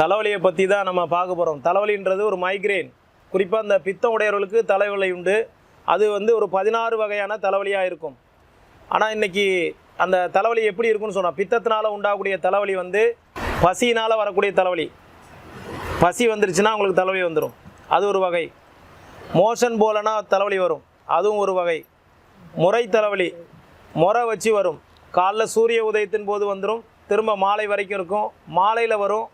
தலைவலியை பற்றி தான் நம்ம பார்க்க போகிறோம் தலைவலின்றது ஒரு மைக்ரேன் குறிப்பாக இந்த பித்தம் உடையவர்களுக்கு தலைவலி உண்டு. அது வந்து ஒரு பதினாறு வகையான தலைவலியாக இருக்கும். ஆனால் இன்றைக்கி அந்த தலைவலி எப்படி இருக்குன்னு சொன்னால் பித்தத்தினால் உண்டாகக்கூடிய தலைவலி வந்து பசியினால் வரக்கூடிய தலைவலி. பசி வந்துருச்சுன்னா உங்களுக்கு தலைவலி வந்துடும் அது ஒரு வகை. மோஷன் போலனா தலைவலி வரும். அதுவும் ஒரு வகை. முறை தலைவலி. முறை வச்சு வரும். காலைல சூரிய உதயத்தின் போது வந்துடும் திரும்ப மாலை வரைக்கும் இருக்கும். மாலையில் வரும்.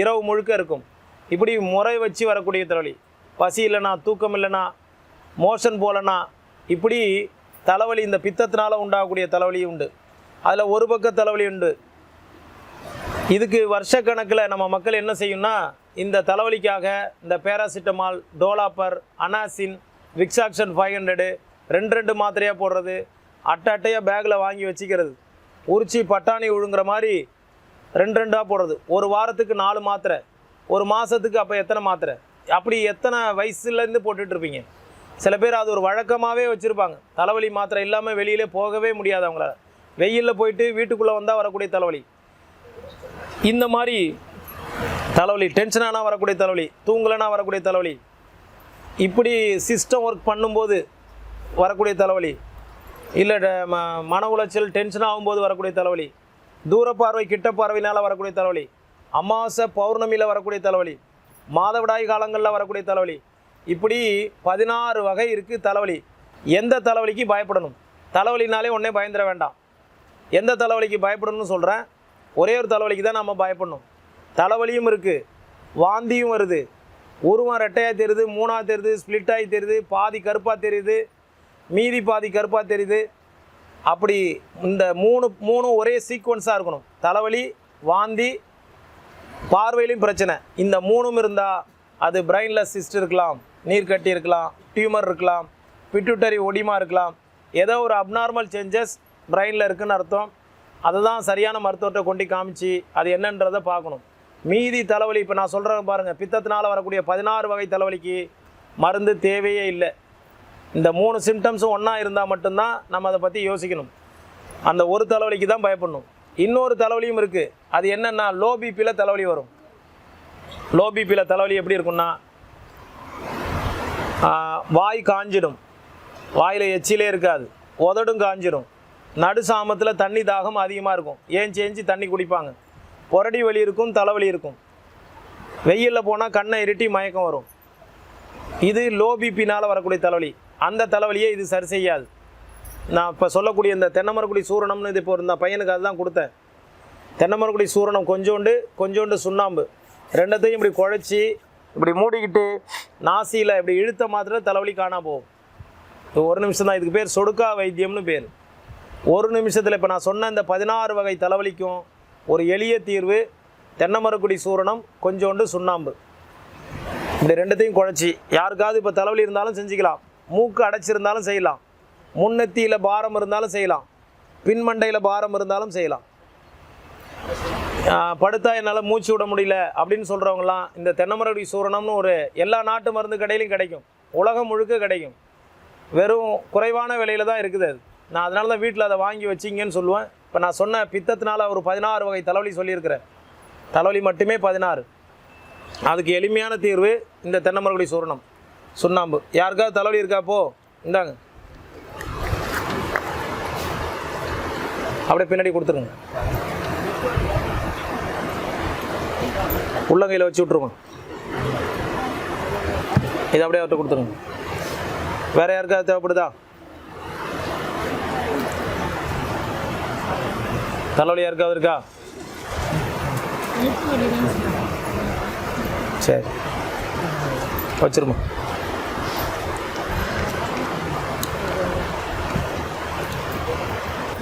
இரவு முழுக்க இருக்கும். இப்படி முறை வச்சு வரக்கூடிய தலைவலி பசி இல்லைனா தூக்கம் இல்லைனா மோஷன் போலனா இப்படி தலைவலி இந்த பித்தத்தினால் உண்டாகக்கூடிய தலைவலி உண்டு. அதில் ஒரு பக்க தலைவலி உண்டு. இதுக்கு வருஷக்கணக்கில் நம்ம மக்கள் என்ன செய்யும்னா இந்த தலைவலிக்காக இந்த paracetamol Dolopar Anacin Vicks Action five hundred ரெண்டு ரெண்டு மாத்திரையாக போடுறது அட்டை அட்டையாக பேக்கில் வாங்கி வச்சுக்கிறது. உரிச்சி பட்டாணி விழுங்குற மாதிரி ரெண்டு ரெண்டாக போடுறது. ஒரு வாரத்துக்கு நாலு மாத்திரை. ஒரு மாதத்துக்கு அப்போ எத்தனை மாத்திரை? அப்படி எத்தனை வயசுலேருந்து போட்டுட்ருப்பீங்க சில பேர் அது ஒரு வழக்கமாகவே வச்சுருப்பாங்க. தலைவலி மாத்திரை இல்லாமல் வெளியிலே போகவே முடியாது அவங்களால. வெயிலில் போயிட்டு வீட்டுக்குள்ளே வந்தால் வரக்கூடிய தலைவலி. இந்த மாதிரி தலைவலி டென்ஷனானா வரக்கூடிய தலைவலி தூங்கலைனா வரக்கூடிய தலைவலி இப்படி சிஸ்டம் ஒர்க் பண்ணும்போது வரக்கூடிய தலைவலி இல்லை ட- ம- மன உளைச்சல் டென்ஷன் ஆகும்போது வரக்கூடிய தலைவலி தூர பார்வை கிட்ட பார்வையினால் வரக்கூடிய தலைவலி. அமாவாசை பௌர்ணமியில் வரக்கூடிய தலைவலி. மாதவிடாய் காலங்களில் வரக்கூடிய தலைவலி. இப்படி பதினாறு வகை இருக்குது தலைவலி. எந்த தலைவலிக்கு பயப்படணும்? தலைவலினாலே ஒன்றே பயந்துட வேண்டாம். எந்த தலைவலிக்கு பயப்படணும்னு சொல்கிறேன் ஒரே ஒரு தலைவலிக்கு தான் நம்ம பயப்படணும். தலைவலியும் இருக்குது வாந்தியும் வருது. உருவம் ரெட்டையாக தெரியுது மூணாக தெரியுது ஸ்ப்ளிட்டாகி தெரியுது பாதி கருப்பாக தெரியுது மீதி பாதி கருப்பாக தெரியுது. அப்படி இந்த மூணு மூணும் ஒரே சீக்வன்ஸாக இருக்கணும். தலைவலி வாந்தி பார்வையிலையும் பிரச்சனை. இந்த மூணும் இருந்தால் அது பிரெயினில் சிஸ்ட் இருக்கலாம் நீர்க்கட்டி இருக்கலாம் டியூமர் இருக்கலாம் பிட்டுட்டரி ஒடிமா இருக்கலாம். ஏதோ ஒரு அப்நார்மல் சேஞ்சஸ் பிரெயினில் இருக்குன்னு அர்த்தம். அதை தான் சரியான மருத்துவத்தை கொண்டு காமிச்சு அது என்னன்றதை பார்க்கணும். மீதி தலைவலி இப்போ நான் சொல்கிறேன் பாருங்கள் பித்தத்தினால் வரக்கூடிய பதினாறு வகை தலைவலிக்கு மருந்து தேவையே இல்லை. இந்த மூணு சிம்டம்ஸும் ஒன்றா இருந்தால் மட்டும்தான் நம்ம அதை பற்றி யோசிக்கணும். அந்த ஒரு தலைவலிக்கு தான் பயப்படணும். இன்னொரு தலைவலியும் இருக்குது அது என்னென்னா லோ பிபியில் தலைவலி வரும். லோ பிபியில் தலைவலி எப்படி இருக்கும்னா வாய் காஞ்சிடும். வாயில் எச்சிலே இருக்காது. உதடும் காஞ்சிடும் நடு சாமத்தில் தண்ணி தாகம் அதிகமாக இருக்கும். ஏஞ்சி ஏஞ்சி தண்ணி குடிப்பாங்க? புரடி வலி இருக்கும் தலைவலி இருக்கும். வெயிலில் போனால் கண்ணை இருட்டி மயக்கம் வரும். இது லோ பிபினால் வரக்கூடிய தலைவலி. அந்த தலைவலியே இது சரி செய்யாது. நான் இப்போ சொல்லக்கூடிய இந்த தென்னமரக்குடி சூரணம்னு இது இப்போ இந்த பையனுக்கு அதுதான் கொடுத்தேன். தென்னமரக்குடி சூரணம் கொஞ்சோண்டு கொஞ்சோண்டு சுண்ணாம்பு. ரெண்டத்தையும் இப்படி குழச்சி இப்படி மூடிக்கிட்டு நாசியில் இப்படி இழுத்த மாத்திரம் தலைவலி காணா போகும். இது ஒரு நிமிஷம் தான். இதுக்கு பேர் சொடுக்கா வைத்தியம்னு பேர். ஒரு நிமிஷத்தில் இப்போ நான் சொன்ன இந்த பதினாறு வகை தலைவலிக்கும் ஒரு எளிய தீர்வு தென்னமரக்குடி சூரணம் கொஞ்சோண்டு சுண்ணாம்பு. இப்படி ரெண்டுத்தையும் குழச்சி யாருக்காவது இப்போ தலைவலி இருந்தாலும் செஞ்சுக்கலாம். மூக்கு அடைச்சிருந்தாலும் செய்யலாம். முன்னெத்தியில் பாரம் இருந்தாலும் செய்யலாம். பின்மண்டையில் பாரம் இருந்தாலும் செய்யலாம். படுத்தா என்னால் மூச்சு விட முடியல அப்படின்னு சொல்கிறவங்களாம் இந்த தென்னமரடி சூரணம்னு ஒரு எல்லா நாட்டு மருந்து கடையிலையும் கிடைக்கும். உலகம் முழுக்க கிடைக்கும். வெறும் குறைவான விலையில் தான் இருக்குது அது. நான் அதனால தான் வீட்டில் அதை வாங்கி வச்சிங்கன்னு சொல்லுவேன். இப்போ நான் சொன்ன பித்தத்தினால ஒரு பதினாறு வகை தலைவலி சொல்லியிருக்கிறேன். தலைவலி மட்டுமே பதினாறு. அதுக்கு எளிமையான தீர்வு இந்த தென்னமரக்குடி சூரணம். சுண்ணாம்பு. யாருக்காவது தலைவலி இருக்கா போ. இந்தாங்க. அப்படியே பின்னாடி கொடுத்துருங்க. உள்ளங்கையில் வச்சு விட்ருங்க இதை அப்படியே அவர்கிட்ட கொடுத்துருங்க. வேறு யாருக்காவது தேவைப்படுதா? தலைவலி யாருக்காவது இருக்கா? சரி. வச்சிருமா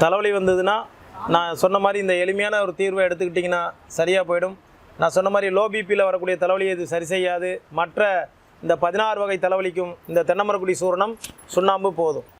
தலைவலி வந்ததுன்னா நான் சொன்ன மாதிரி இந்த எளிமையான ஒரு தீர்வை எடுத்துக்கிட்டிங்கன்னா சரியாக போயிடும். நான் சொன்ன மாதிரி லோ பிபியில் வரக்கூடிய தலைவலியை இது சரி செய்யாது. மற்ற இந்த பதினாறு வகை தலைவலிக்கும் இந்த தென்னமரக்குடி சூரணம் சுண்ணாம்பு போதும்.